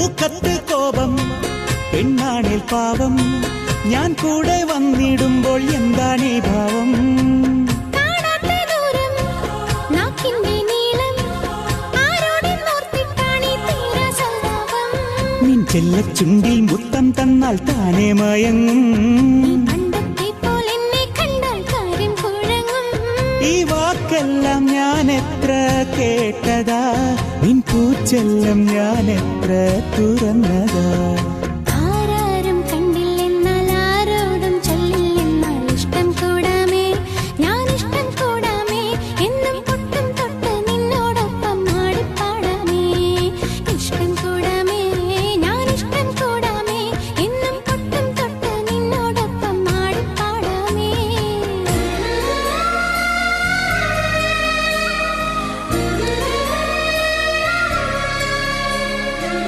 പൂക്കത്ത് കോപം പെണ്ണാണിൽ പാവം. ഞാൻ കൂടെ വന്നിടുമ്പോൾ എന്താണീ ഭാവം? സല്ലാപം നിൻ ചെല്ലച്ചുണ്ടിൽ മുത്തം തന്നാൽ താനേ മയങ്ങും. ഈ വാക്കെല്ലാം ഞാൻ എത്ര കേട്ടതാ? നിൻ ഞാൻ എത്ര തുറന്നതാ?